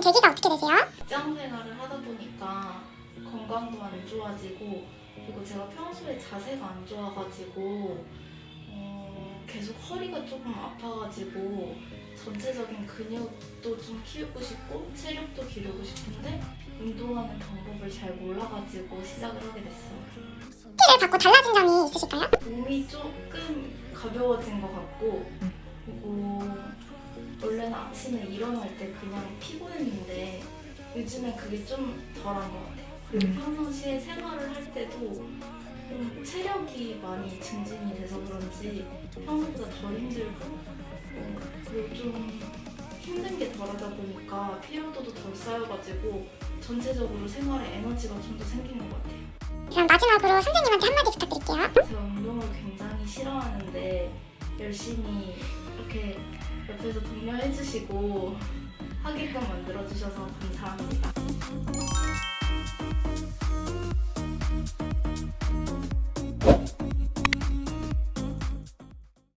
된 계기가 어떻게 되세요? 직장 생활을 하다 보니까 건강도 안 좋아지고 그리고 제가 평소에 자세가 안 좋아가지고 어, 계속 허리가 조금 아파가지고 전체적인 근육도 좀 키우고 싶고 체력도 기르고 싶은데 운동하는 방법을 잘 몰라가지고 시작을 하게 됐어요. PT를 받고 달라진 점이 있으실까요? 몸이 조금 가벼워진 것 같고 그리고 아침에 일어날 때 그냥 피곤했는데 요즘엔 그게 좀 덜한 것 같아요. 그리고 평상시에 생활을 할 때도 좀 체력이 많이 증진이 돼서 그런지 평소보다 덜 힘들고 어, 그리고 좀 힘든 게 덜하다 보니까 피로도도 덜 쌓여가지고 전체적으로 생활에 에너지가 좀 더 생기는 것 같아요. 그럼 마지막으로 선생님한테 한마디 부탁드릴게요. 제가 운동을 굉장히 싫어하는데 열심히 이렇게 옆에서 독려해주시고 하게끔 만들어주셔서 감사합니다.